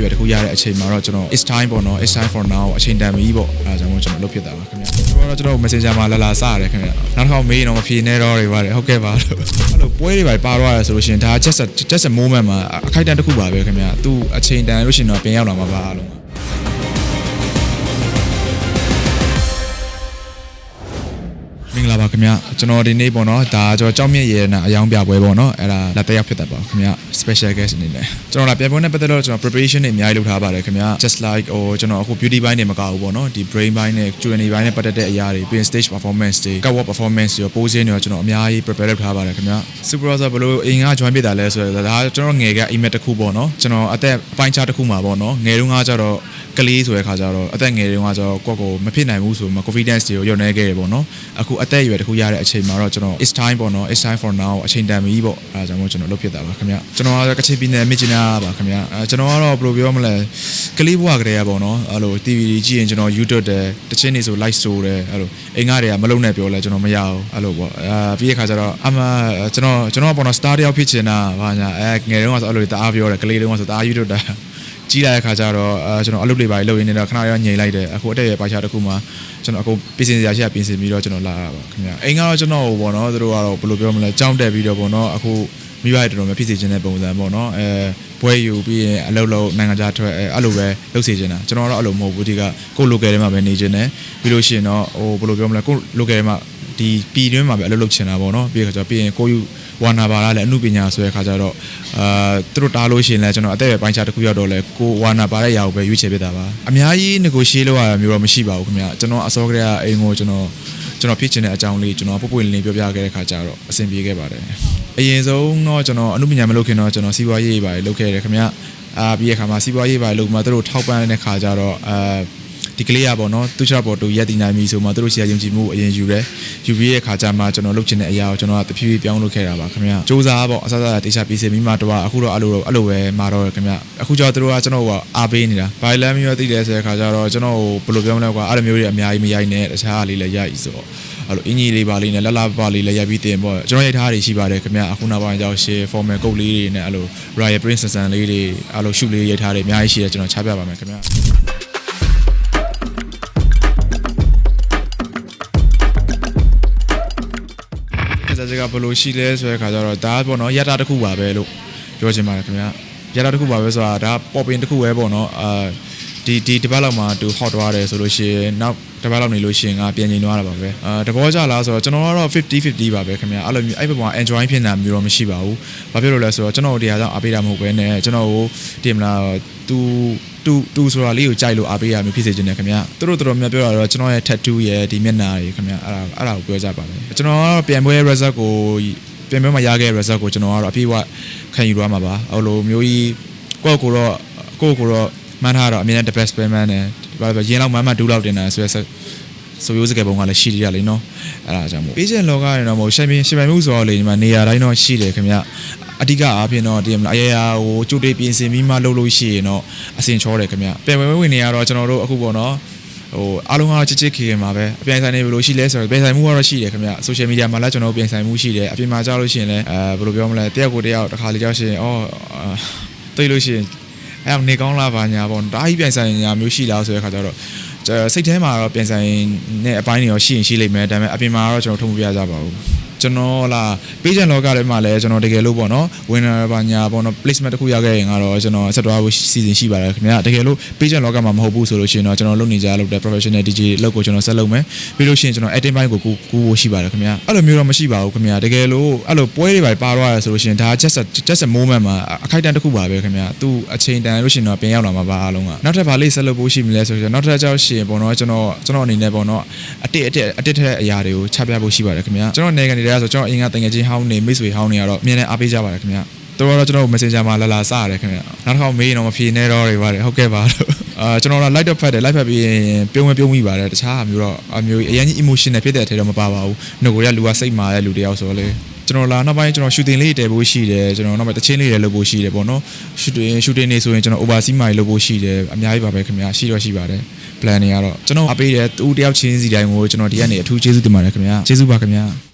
အရွယ်တစ်ခုရတဲ့အချိန်မှာတော့ကျွန်တော် it's time ပေါ့နော် it's time for now အချိန်တန်ပြီပေါ့အဲဒါကြောင့်မို့ကျွန်တော်လုပ်ဖြစ်တာပါခင်ဗျာကျွန်တော်တော့ကျွန်တော် messenger မှာလာလာစရတယ်ခင်ဗျာနောက်တစ်ခါမေးတော့မဖြေနဲ့တော့တွေပါတယ်ဟုတ်ကဲ့ပါလို့အဲ့လိုပွဲတွေပါပါတော့ရတယ်ဆိုလို့ရှိရင်ဒါ just a just a moment မှာအခိုက်အတန့်တစ်ခုပါပဲခင်ဗျာသူအချိန်တန်လို့ရှိရင်တော့ပြင်ရောက်လာမှာပါလို့ င်္ဂလာပါခင်ဗျကျွန်တော်ဒီနေ့ပေါ့နော်ဒါကျွန်တော်ကြောက်မြင့်ရေနာအယောင်ပြပွဲပေါ့နော်အဲ့ဒါလက်တက်ရောက်ဖြစ်တတ်ပါခင်ဗျ special guest အနေနဲ့ကျွန်တော်လာပြပွဲနဲ့ပတ်သက်တော့ကျွန်တော် preparation တွေအများကြီးလုပ်ထားပါတယ်ခင်ဗျ just like ဟိုကျွန်တော်အခု beauty ဘိုင်းတွေမကဘူးပေါ့နော်ဒီ brain ဘိုင်းနဲ့ Q&A ဘိုင်းနဲ့ပတ်သက်တဲ့အရာတွေပြီးရင် stage performance တွေ catwalk performance တွေ posing တွေကျွန်တော်အများကြီး prepare လုပ်ထားပါတယ်ခင်ဗျ super rosa ဘလို့အင်က join ဖြစ်တာလဲဆိုတော့ဒါကျွန်တော်ငယ်က email တစ်ခုပေါ့နော်ကျွန်တော်အသက်ပိုင်းခြားတစ်ခုမှာပေါ့နော်ငယ်တုန်းကကျတော့ကလေးဆိုတဲ့ခါကျတော့အသက်ငယ်တုန်းကကျတော့ကိုယ့်ကိုမဖြစ်နိုင်ဘူးဆိုမှ confidence တွေကိုညှော်နေခဲ့ရပေါ့နော်အခုအသက်အရွယ်တစ်ခုရတဲ့အချိန်မှာတော့ကျွန်တော် it's time ပေါ့နော် it's time for now အချိန်တန်ပြီပေါ့အဲဒါကြောင့်မို့ကျွန်တော်လုပ်ဖြစ်တာပါခင်ဗျကျွန်တော်ကကချင်ပြည်နယ်မြစ်ကြီးနားပါခင်ဗျအဲကျွန်တော်ကတော့ဘယ်လိုပြောမလဲကလေးဘဝကလေးရပေါ့နော်အဲ့လို TV ကြည့်ရင်ကျွန်တော် YouTube တယ်တချင်းနေဆို live ဆိုတယ်အဲ့လိုအိမ်ကားတွေကမလုံနဲ့ပြောလဲကျွန်တော်မရဘူးအဲ့လိုပေါ့အာပြီးတဲ့ခါကျတော့အမကျွန်တော်ကျွန်တော်ကပေါ့နော် star တယောက်ဖြစ်ချင်တာဘာညာအဲငယ်တုန်းကဆိုအဲ့လိုတအားပြောတယ်ကလေးတုန်းကဆိုတအား YouTube တာ ကြီးလာတဲ့ခါကျတော့အဲကျွန်တော်အလုပ်တွေပါလုပ်ရင်းနေတော့ခဏရောငြိမ်လိုက်တယ်အခုအတက်ရပါချာတစ်ခုမှာကျွန်တော်အခုပြင်ဆင်စရာရှိတာပြင်ဆင်ပြီးတော့ကျွန်တော်လာတာပါခင်ဗျအိမ်ကတော့ကျွန်တော်ဟိုပေါ့နော်သူတို့ကတော့ဘယ်လိုပြောမလဲကြောင်းတက်ပြီးတော့ပေါ့နော်အခုမိဘတွေတော်တော်များဖြစ်စေခြင်းတဲ့ပုံစံပေါ့နော်အဲဘွဲယူပြီးရင်အလုပ်လုပ်နိုင်ငံခြားထွက်အဲအဲ့လိုပဲလုပ်စေချင်တာကျွန်တော်ကတော့အဲ့လိုမဟုတ်ဘူးဒီကကို local ထဲမှာပဲနေချင်တယ်ပြီးလို့ရှိရင်တော့ဟိုဘယ်လိုပြောမလဲကို local ထဲမှာဒီပြည်တွင်းမှာပဲအလုပ်လုပ်ချင်တာပေါ့နော်ပြီးခါကျတော့ပြီးရင်ကိုယူ ဝါနာဘာလာလည်းအမှုပညာဆိုတဲ့ခါကျတော့အာသူတို့တားလို့ရှိရင်လည်းကျွန်တော်အသက်အရွယ်ပိုင်းခြားတစ်ခုရောက်တော့လဲကိုဝါနာပါတဲ့ຢာကိုပဲရွေးချယ်ပေးတာပါအများကြီး negotiate လုပ်ရတာမျိုးတော့မရှိပါဘူးခင်ဗျကျွန်တော်အစောကတည်းကအိမ်ကိုကျွန်တော်ကျွန်တော်ဖြစ်ချင်တဲ့အကြောင်းလေးကျွန်တော်ပုတ်ပွင့်လင်းလင်းပြောပြခဲ့တဲ့ခါကျတော့အဆင်ပြေခဲ့ပါတယ်အရင်ဆုံးတော့ကျွန်တော်အမှုပညာမလုပ်ခင်တော့ကျွန်တော်စီးပွားရေးပါလုပ်ခဲ့တယ်ခင်ဗျအာပြီးတဲ့ခါမှာစီးပွားရေးပါလုပ်မှသူတို့ထောက်ပံ့တဲ့ခါကျတော့အာ ဒီကလေးရပေါ့နော်သူချပေါ်တူရက်တည်နိုင်ပြီဆိုမှသူတို့ဆရာယုံကြည်မှုအရင်ယူတယ်ယူပြီးတဲ့ခါကျမှကျွန်တော်လုပ်ချင်တဲ့အရာကိုကျွန်တော်ကတဖြည်းဖြည်းပြောင်းလုပ်ခဲ့တာပါခင်ဗျစူးစမ်းပေါ့အစစတေချာပြီးစင်ပြီးမှတော့အခုတော့အဲ့လိုအဲ့လိုပဲမာတော့ခင်ဗျအခုကျတော့သူတို့ကကျွန်တော်ကအားပေးနေတာဘိုင်လန်မျိုးသိတယ်ဆိုတဲ့ခါကျတော့ကျွန်တော်ဘယ်လိုပြောမလဲကွာအဲ့လိုမျိုးတွေအများကြီးမရိုက်နဲ့တခြားလေးလည်းရိုက်ဆိုတော့အဲ့လိုအင်ကြီးလေးပါလေးနဲ့လလပါလေးလည်းရိုက်ပြီးတင်ပေါ့ကျွန်တော်ရိုက်ထားတွေရှိပါတယ်ခင်ဗျအခုနောက်ပိုင်းကျတော့ share formal ကုတ်လေးတွေနဲ့အဲ့လို Royal Prince San လေးတွေအဲ့လို shoot လေးရိုက်ထားတွေအများကြီးရှိတယ်ကျွန်တော်ချပြပါမယ်ခင်ဗျ ကစားစကားဘယ်လိုရှိလဲဆိုတဲ့ခါကျတော့ဒါပေါ့နော်ရတာတစ်ခုပါပဲလို့ပြောချင်ပါတယ်ခင်ဗျာရတာတစ်ခုပါပဲဆိုတာဒါပေါ်ပင်တစ်ခုပဲပေါ့နော်အာဒီဒီတစ်ပတ်လောက်မှာသူ hot သွားတယ်ဆိုလို့ရှိရင်နောက်တစ်ပတ်လောက်နေလို့ရှိရင်ငါပြန်ငြိမ်သွားတာပါပဲအာတဘောကြလားဆိုတော့ကျွန်တော်ကတော့50 50ပါပဲခင်ဗျာအဲ့လိုမျိုးအဲ့ဘက်မှာ enjoy ဖြစ်နေတာမျိုးတော့မရှိပါဘူးဘာဖြစ်လို့လဲဆိုတော့ကျွန်တော်တို့တရားကြောင့်အားပေးတာမဟုတ်ဘဲနဲ့ကျွန်တော်ကိုတင်မလားသူ တူတူဆိုတာလေးကိုကြိုက်လို့အားပေးရမျိုးဖြစ်စေချင်တယ်ခင်ဗျာသူတို့တော်တော်များပြောတာတော့ကျွန်တော်ရဲ့ tattoo ရဲ့ဒီမျက်နှာတွေခင်ဗျာအဲ့ဒါအဲ့ဒါကိုပြောကြပါတယ်ကျွန်တော်ကတော့ပြန်ပွဲ result ကိုပြန်ပွဲမှာရခဲ့ result ကိုကျွန်တော်ကတော့အပြည့်အဝခံယူရမှာပါအဲ့လိုမျိုးကြီးကိုယ့်ကိုယ်တော့ကိုယ့်ကိုယ်တော့မှန်းထားတော့အမြဲတမ်း the best payment နဲ့ဘာပဲရင်းလောက်မှန်းမှဒူးလောက်တင်တာဆိုရဲဆိုရိုးစကပုံကလည်းရှိရလေနော်အဲ့ဒါကြောင့်မို့ပေးချင်လောကရင်တော့မဟုတ်ရှင်ပင်ရှင်ပင်မှုဆိုတော့လေဒီမှာနေရာတိုင်းတော့ရှိတယ်ခင်ဗျ အဓိကအားဖြင့်တော့ဒီမလားအရာရာဟိုကြိုတေးပြင်ဆင်ပြီးမှလုပ်လို့ရှိရင်တော့အဆင်ချောတယ်ခင်ဗျပြန်ဝဲဝင်နေရတော့ကျွန်တော်တို့အခုပေါ့နော်ဟိုအားလုံးကတော့ချစ်ချစ်ခေခေမှာပဲအပြိုင်ဆိုင်နေဘယ်လိုရှိလဲဆိုတော့ပြန်ဆိုင်မှုကတော့ရှိတယ်ခင်ဗျဆိုရှယ်မီဒီယာမှာလည်းကျွန်တော်တို့ပြန်ဆိုင်မှုရှိတယ်အပြင်မှာကြောက်လို့ရှိရင်လည်းအဲဘယ်လိုပြောမလဲတယောက်ကိုတယောက်တစ်ခါလေကြောက်ရှိရင်အော်တိတ်လို့ရှိရင်အဲ့နေကောင်းလားပါညာပေါ့ဒါကြီးပြန်ဆိုင်ညာမျိုးရှိလားဆိုတဲ့ခါကျတော့စိတ်ထဲမှာတော့ပြန်ဆိုင်နဲ့အပိုင်းတွေရောရှိရင်ရှိလိမ့်မယ်ဒါပေမဲ့အပြင်မှာတော့ကျွန်တော်ထုံမပြကြပါဘူး ကျွန်တော်လာပေးချင်လောကထဲမှာလည်းကျွန်တော်တကယ်လို့ပေါ့နော် winner ပါညာပေါ့နော် placement တစ်ခုရခဲ့ရင်ကတော့ကျွန်တော်ဆက်သွားဖို့စီစဉ်ရှိပါတယ်ခင်ဗျာတကယ်လို့ပေးချင်လောကမှာမဟုတ်ဘူးဆိုလို့ရှိရင်တော့ကျွန်တော်လုပ်နေကြလုပ်တဲ့ professional DJ လောက်ကိုကျွန်တော်ဆက်လုပ်မယ်ပြီးလို့ရှိရင်ကျွန်တော် acting ဘိုင်းကိုကူကူဖို့ရှိပါတယ်ခင်ဗျာအဲ့လိုမျိုးတော့မရှိပါဘူးခင်ဗျာတကယ်လို့အဲ့လိုပွဲတွေပါပါတော့ရဆိုလို့ရှိရင်ဒါ just a just a moment မှာအခိုက်အတန့်တစ်ခုပါပဲခင်ဗျာသူအချိန်တန်လို့ရှိရင်တော့ပြန်ရောက်လာမှာပါအားလုံးကနောက်ထပ်ဗာလေးဆက်လုပ်ဖို့ရှိမလဲဆိုတော့နောက်ထပ်ကြောက်ရှိရင်ပေါ့နော်ကျွန်တော်ကျွန်တော်အနေနဲ့ပေါ့နော်အတစ်အတစ်အတစ်ထက်အရာတွေကိုချပြဖို့ရှိပါတယ်ခင်ဗျာကျွန်တော်နေကနေတည်းဆိုကျွန်တော်အင်္ဂါတငယ်ချင်းဟောင်းနေမိတ်ဆွေဟောင်းနေရတော့အမြင်နဲ့အားပေးကြပါတယ်ခင်ဗျာတော်တော့ကျွန်တော် messenger မှာလာလာစရတယ်ခင်ဗျာနောက်တစ်ခါမေးတော့မဖြေနဲ့တော့တွေပါတယ်ဟုတ်ကဲ့ပါလို့အာကျွန်တော်က light up ဖတ်တယ် light ဖတ်ပြီးရင်ပြုံးမပြုံးမိပါတယ်တခြားအမျိုးတော့အမျိုးအရင်ကြီး emotional ဖြစ်တဲ့အထက်တော့မပါပါဘူးငကိုရလူကစိတ်မာတဲ့လူတယောက်ဆိုတော့လေကျွန်တော်လာနောက်ပိုင်းကျွန်တော် shooting လေးတည်ဖို့ရှိတယ်ကျွန်တော်နောက်ပိုင်းတချင်းလေးတွေလုပ်ဖို့ရှိတယ်ပေါ့နော် shooting shooting နေဆိုရင်ကျွန်တော် oversee မိုင်လုပ်ဖို့ရှိတယ်အများကြီးပါပဲခင်ဗျာရှိတော့ရှိပါတယ် plan တွေကတော့ကျွန်တော်အပေးတယ်သူတယောက်ချင်းစီတိုင်းကိုကျွန်တော်ဒီကနေအထူးကျေးဇူးတင်ပါတယ်ခင်ဗျာကျေးဇူးပါခင်ဗျာ